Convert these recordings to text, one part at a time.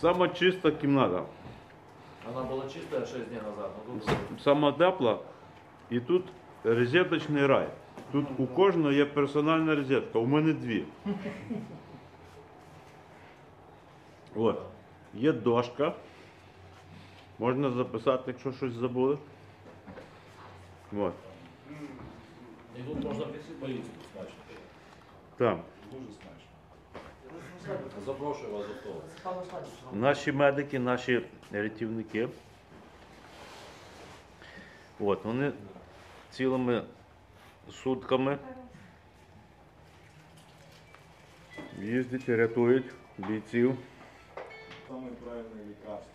Сама чиста кімната. Она была чистая 6 дней назад, но тут Сама тепла. І тут розеточний рай. Тут у кожного є персональна розетка, у мене дві. От. Є дошка. Можна записати, якщо щось забули. От. и тут можно политику смачно. Так. Дуже смачно. Запрошую вас до столу. Наші медики, наші рятівники. От, вони цілими сутками їздять і рятують бійців. Саме правильне лікарство.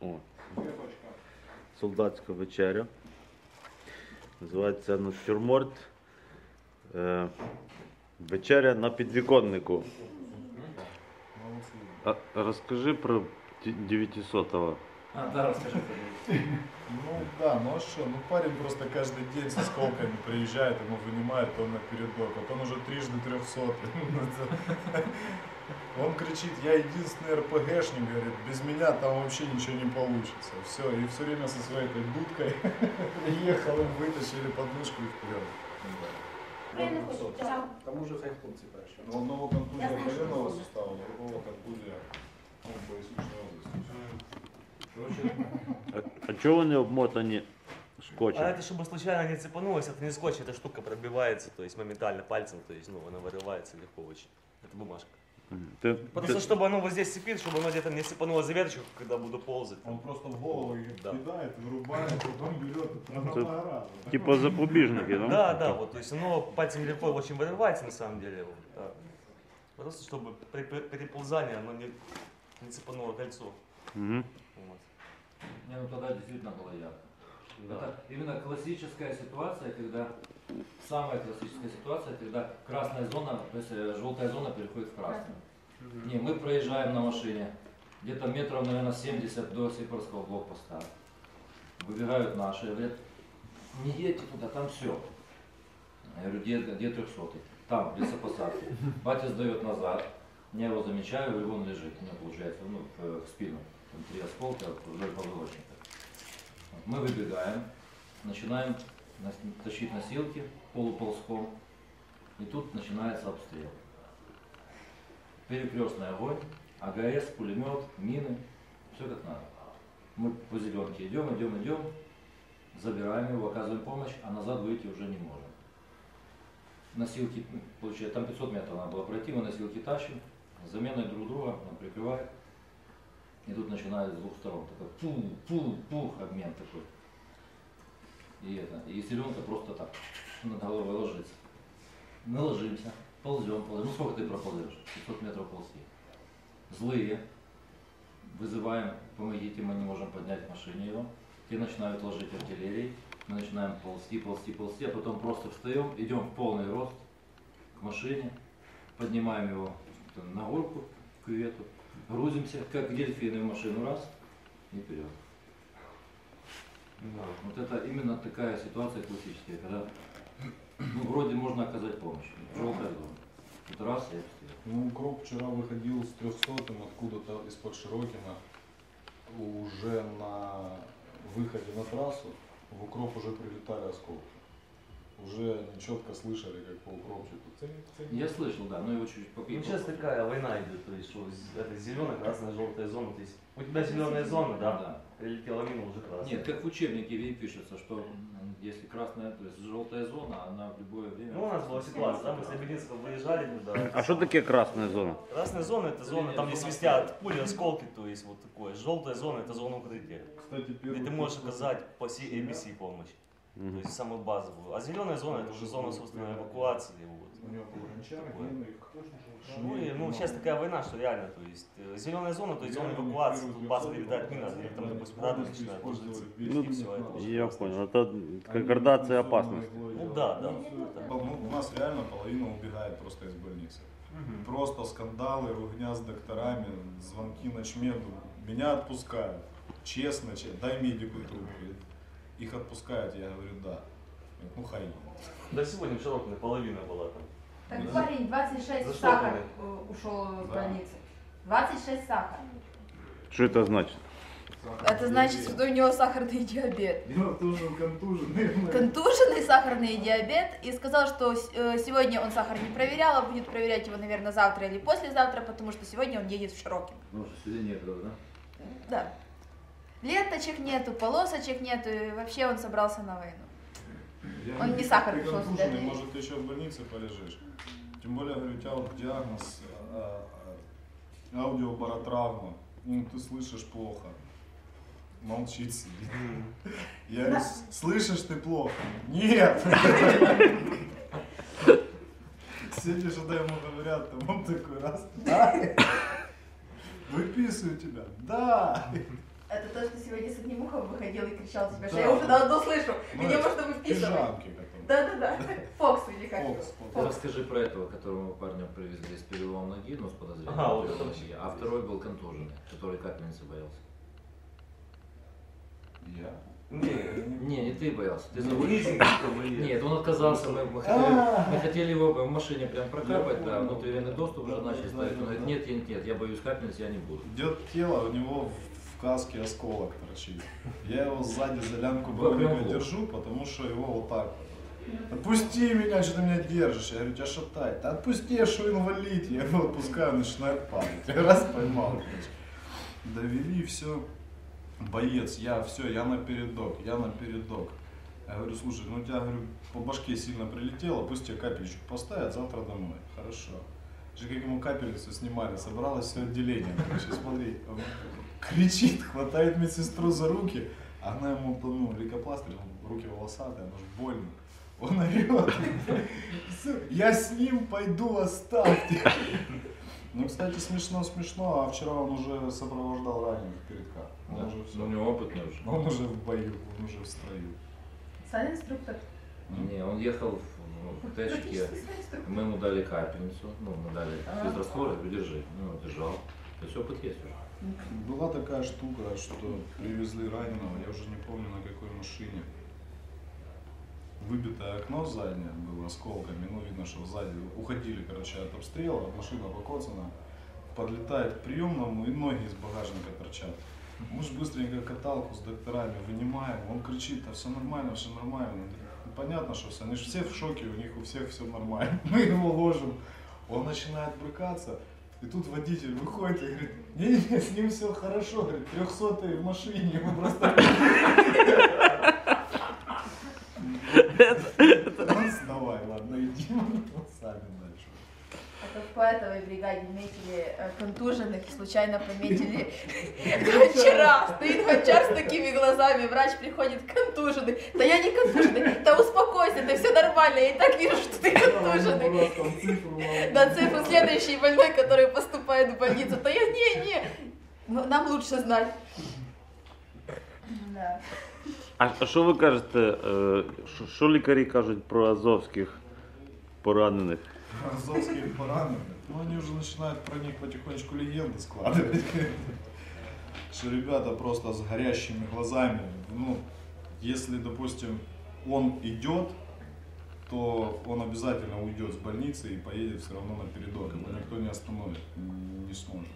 О, солдатська вечеря. Називається натюрморт. Е, вечеря на підвіконнику. Молодці. А, розкажи про 900-го. А, да, расскажи. Ну да, ну а что, ну парень просто каждый день со сколками приезжает, ему вынимает он напередок, вот он уже трижды трехсотый. Он кричит, я единственный РПГшник, говорит, без меня там вообще ничего не получится. Все, и все время со своей этой дудкой приехал, им вытащили подмышку и вперед. Я не хочу. Чао. Там уже хай хлопці перші. Ну, одного контузия Я знаю, что коленного это. сустава, другого контузия ну, поясничной области. Короче, А, а чого вони обмотані скотчем? А это чтобы случайно не цепанулось, это не скотч, эта штука пробивается, то есть моментально пальцем, то есть, ну, она вырывается легко очень. Это бумажка. Ти, Просто ти- чтобы оно вот здесь цепит, чтобы оно где-то не цепануло за веточку, когда буду ползать. Он просто в голову ее Да. кидает, вырубает, потом берет Це- типа запобіжники, да? Да, да, вот, то есть оно пальцем легко очень вырывается на самом деле. Вот, да. Просто чтобы при при- переползании оно не, не цепануло кольцо. Угу. Вот. не, ну тогда действительно было ярко. Да. Это именно классическая ситуация, когда самая классическая ситуация, когда красная зона, то есть э, желтая зона переходит в красную. Не, мы проезжаем на машине, где-то метров, наверное, 70 до Сипорского блокпоста. Выбегают наши, говорят, не едьте туда, там все. Я говорю, где, где 300 Там, в лесопосадке. Батя сдает назад, я его замечаю, говорю, он лежит, у меня получается, ну, в, в спину. Там три осколка вдоль позвоночника. Мы выбегаем, начинаем тащить носилки полуползком, и тут начинается обстрел. Перекрестный огонь, АГС, пулемет, мины, все как надо. Мы по зеленке идем, идем, идем, забираем его, оказываем помощь, а назад выйти уже не можем. Носилки, получается, там 500 метров надо было пройти, мы носилки тащим, заменой друг друга, он прикрывает. И тут начинает с двух сторон такой пух, пух, пух, обмен такой. И это, и селенка просто так над головой ложится. Мы ложимся, ползем, ползем. Ну сколько ты проползешь? 500 метров ползти. Злые. Вызываем, помогите, мы не можем поднять машине его. Те начинают ложить артиллерией. Мы начинаем ползти, ползти, ползти, а потом просто встаем, идем в полный рост к машине, поднимаем его на горку, к кювету, грузимся, как дельфины в машину, раз, и вперед. Вот это именно такая ситуация классическая, когда ну, вроде можно оказать помощь. Желтая зона. Вот раз и обстрел. Ну, Укроп вчера выходил с 300 откуда-то из-под Широкина, уже на выходе на трассу, в укроп уже прилетали осколки. Уже четко слышали, как по укропчику. Я слышал, да, но его чуть Ну, попить. сейчас такая война идет, то есть, что это зеленая, красная, желтая зона. То есть, у тебя зеленая зона, да? Да. Прилетела мина, уже красная. Нет, как в учебнике и пишется, что если красная, то есть желтая зона, она в любое время. Ну, у нас была ситуация, да, мы с Лебединского выезжали туда. А що таке красна зона? Красная зона это зона, там где свистят пули, осколки, то есть вот такое. Желтая зона это зона укрытия. Кстати, Где первый ты можешь оказать по всей ABC помощь. То Мгм. есть самую базовую. А зеленая зона это уже зона собственной эвакуации. Вот. Ну, и, ну, сейчас такая война, что реально, то есть э, зеленая зона, то есть зона эвакуации, тут база прилетает мина, или там, допустим, полностью начинает ложиться. Ну, и все, это уже Я понял. Это как градация опасности. Ну да, да. Ну, у нас реально половина убегает просто из больницы. Мгм. Просто скандалы, ругня с докторами, звонки ночмеду. Меня отпускают. Честно, че- дай медику трубку. Их отпускают, я говорю, да. Ну хай. Да сегодня в Широкине половина была там. Так парень 26 За что сахар э, ушел Да. больницы. 26 сахар. Що це значить? Это значит, что у него сахарный диабет. В что он контуженный. Контуженный сахарный диабет. И сказал, что э, сегодня он сахар не проверял, а будет проверять его, наверное, завтра или послезавтра, потому что сегодня он едет в Широкин. Ну, что сюда некогда, да? Да. Ленточек нету, полосочек нету, и вообще он собрался на войну. Я Он не сахар пришел сюда. может, ты еще в больнице полежишь. Тем более, говорю, у тебя вот диагноз а, а, аудиобаротравма. Ну, ты слышишь плохо. Молчит себе. Я говорю, «С- слышишь ты плохо? Нет! Сидишь, когда ему говорят, там он такой раз, да? Выписываю тебя, да! Это то, что сегодня с одним ухом выходил и кричал тебе, что Да. я уже давно слышу, Ну, выписывать. Пижамки, которые. Да-да-да. Фокс или как? Фокс, Фокс. Расскажи про этого, которого парня привезли с переломом ноги, но с подозрением. Ага, вот это ноги, а второй был контуженный, который капельницы боялся. Я? Не, Не, не ты боялся, ты забыл. Нет, он отказался, мы, мы хотели, А. мы хотели его в машине прям прокапать, да, внутривенный доступ уже Да, начали ставить. Он говорит, нет, нет, нет, я боюсь капельниц, я не буду. Идет тело, у него в, в каске осколок торчит. Я его сзади за лямку броника держу, потому что его вот так вот. Отпусти меня, что ты меня держишь? Я говорю, тебя шатает. Да отпусти, я что инвалид? Я его отпускаю, начинает падать. Я раз поймал, короче. Довели, все. Боец, я все, я на передок, я на передок. Я говорю, слушай, ну у тебя, говорю, по башке сильно прилетело, пусть тебе капельничку поставят, завтра домой. Хорошо. Же как ему капельницу снимали, собралось все отделение. Короче, смотри, кричит, хватает медсестру за руки, а она ему, ну, лейкопластырь, руки волосатые, оно же больно. Он орет. Я с ним пойду, оставьте. Ну, кстати, смешно, смешно, а вчера он уже сопровождал раненых передка. Он Да, уже ну, все. у него опытный уже. Он уже в бою, он уже в строю. Сан-инструктор. Не, он ехал в, в тачке, мы ему дали капельницу, ну, мы дали А. физраствор, держи, ну, держал. То есть опыт есть уже. Была такая штука, что привезли раненого, я уже не помню на какой машине. Выбитое окно заднее было осколками, ну видно, что сзади уходили, короче, от обстрела, машина покоцана, подлетает к приемному и ноги из багажника торчат. Мы же быстренько каталку с докторами вынимаем, он кричит, да все нормально, все нормально. Понятно, что все, они же все в шоке, у них у всех все нормально. Мы его ложим, он начинает брыкаться, и тут водитель выходит и говорит, не-не, с ним все хорошо, говорит, трехсотый в машине, ему просто... Сдавай, ладно, иди, мы сами дальше. Этой бригаде метили э, контуженных и случайно пометили гончара. Стоит гончар с такими глазами, врач приходит контуженный. Да я не контуженный, да успокойся, да все нормально, я и так вижу, что ты контуженный. Да цифру следующий больной, который поступает в больницу. Да я не, не, Ну, нам лучше знать. Да. А що ви кажете, е, що- що лікарі кажуть про азовських поранених? Азовские поранены. Ну, они уже начинают про них потихонечку легенды складывать. Что ребята просто с горящими глазами. Ну, если, допустим, он идет, то он обязательно уйдет с больницы и поедет все равно на передок. Его никто не остановит, не сможет.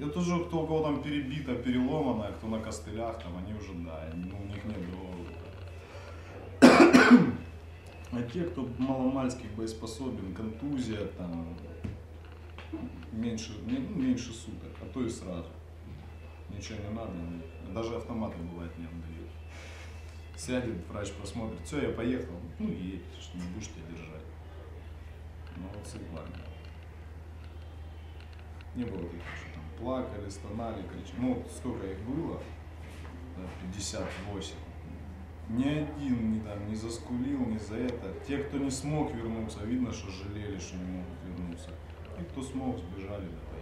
Это уже кто у кого там перебито, переломано, кто на костылях, там они уже, да, ну, у них нет другого. А те, кто маломальски боеспособен, контузия, там, меньше, ме- ну, меньше суток, а то и сразу. Ничего не надо, даже автоматы бывает не отдают. Сядет, врач посмотрит, все, я поехал, ну едь, что не будешь тебя держать. Молодцы парни. Не было таких, что там плакали, стонали, кричали. Ну, вот сколько их было, да, 58. Ни один не, там, не заскулил, ни за это. Те, кто не смог вернуться, видно, что жалели, что не могут вернуться. И кто смог, сбежали, да.